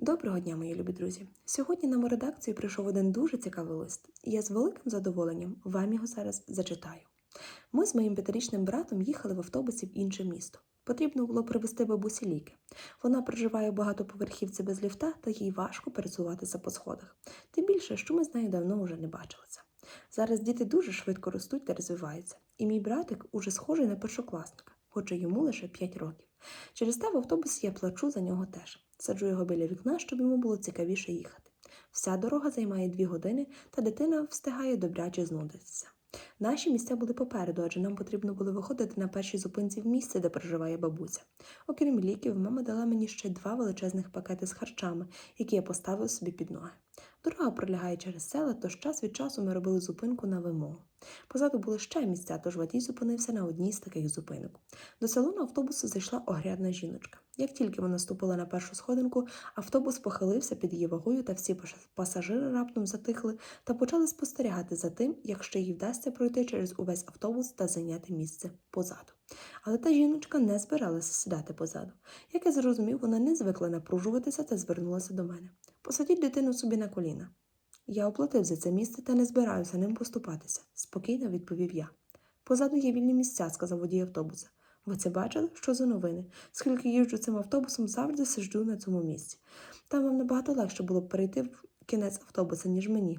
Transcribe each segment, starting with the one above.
Доброго дня, мої любі друзі! Сьогодні нам у редакцію прийшов один дуже цікавий лист, і я з великим задоволенням вам його зараз зачитаю. Ми з моїм п'ятирічним братом їхали в автобусі в інше місто. Потрібно було привезти бабусі ліки. Вона проживає в багатоповерхівці без ліфта, та їй важко пересуватися по сходах. Тим більше, що ми з нею давно вже не бачилися. Зараз діти дуже швидко ростуть та розвиваються, і мій братик уже схожий на першокласника, хоча йому лише 5 років. Через те в автобусі я плачу за нього теж. Саджу його біля вікна, щоб йому було цікавіше їхати. Вся дорога займає дві години, та дитина встигає добряче знудитися. Наші місця були попереду, адже нам потрібно було виходити на першій зупинці в місце, де проживає бабуся. Окрім ліків, мама дала мені ще два величезних пакети з харчами, які я поставив собі під ноги. Дорога пролягає через села, тож час від часу ми робили зупинку на вимогу. Позаду були ще місця, тож водій зупинився на одній з таких зупинок. До салону автобусу зайшла огрядна жіночка. Як тільки вона ступила на першу сходинку, автобус похилився під її вагою, та всі пасажири раптом затихли та почали спостерігати за тим, як ще їй вдасться пройти через увесь автобус та зайняти місце позаду. Але та жіночка не збиралася сідати позаду. Як я зрозумів, вона не звикла напружуватися та звернулася до мене. Посадіть дитину собі на коліна. Я оплатив за це місце та не збираюся ним поступатися, спокійно відповів я. Позаду є вільні місця, сказав водій автобуса. Ви це бачили? Що за новини? Скільки їжджу цим автобусом, завжди сиджу на цьому місці. Там вам набагато легше було б перейти в кінець автобуса, ніж мені.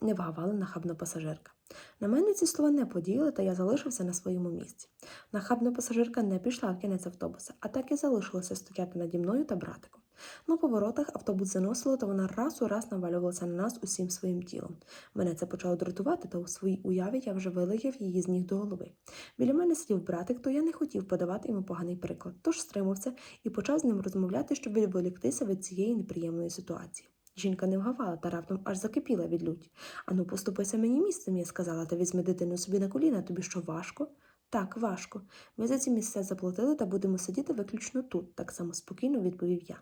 Не вгавала нахабна пасажирка. На мене ці слова не подіяли, та я залишився на своєму місці. Нахабна пасажирка не пішла в кінець автобуса, а так і залишилася стояти наді мною та братиком. На поворотах автобус заносило, та вона раз у раз навалювалася на нас усім своїм тілом. Мене це почало дратувати, та у своїй уяві я вже вилаяв її з ніг до голови. Біля мене сидів братик, то я не хотів подавати йому поганий приклад, тож стримався і почав з ним розмовляти, щоб відволіктися від цієї неприємної ситуації. Жінка не вгавала та раптом аж закипіла від люті. Ану, поступися мені місцем, я сказала, та візьми дитину собі на коліна, тобі що важко? Так, важко. Ми за ці місця заплатили та будемо сидіти виключно тут, так само спокійно відповів я.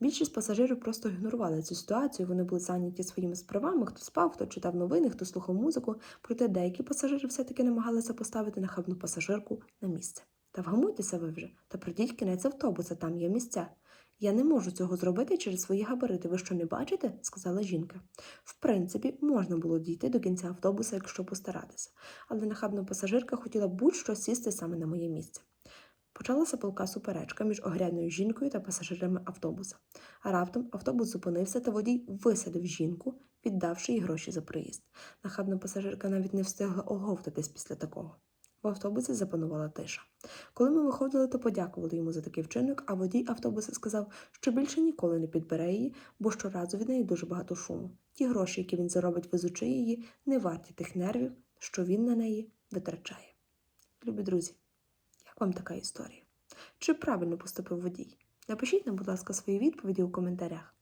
Більшість пасажирів просто ігнорували цю ситуацію, вони були зайняті своїми справами, хто спав, хто читав новини, хто слухав музику, проте деякі пасажири все-таки намагалися поставити нахабну пасажирку на місце. Та вгамуйтеся ви вже, та прийдіть кінець автобуса, там є місця. Я не можу цього зробити через свої габарити. Ви що не бачите? сказала жінка. В принципі, можна було дійти до кінця автобуса, якщо постаратися, але нахабна пасажирка хотіла будь-що сісти саме на моє місце. Почалася палка суперечка між огрядною жінкою та пасажирами автобуса. А раптом автобус зупинився та водій висадив жінку, віддавши їй гроші за проїзд. Нахабна пасажирка навіть не встигла оговтатись після такого. В автобусі запанувала тиша. Коли ми виходили, то подякували йому за такий вчинок, а водій автобуса сказав, що більше ніколи не підбере її, бо щоразу від неї дуже багато шуму. Ті гроші, які він заробить, везучи її, не варті тих нервів, що він на неї витрачає. Любі друзі, як вам така історія? Чи правильно поступив водій? Напишіть нам, будь ласка, свої відповіді у коментарях.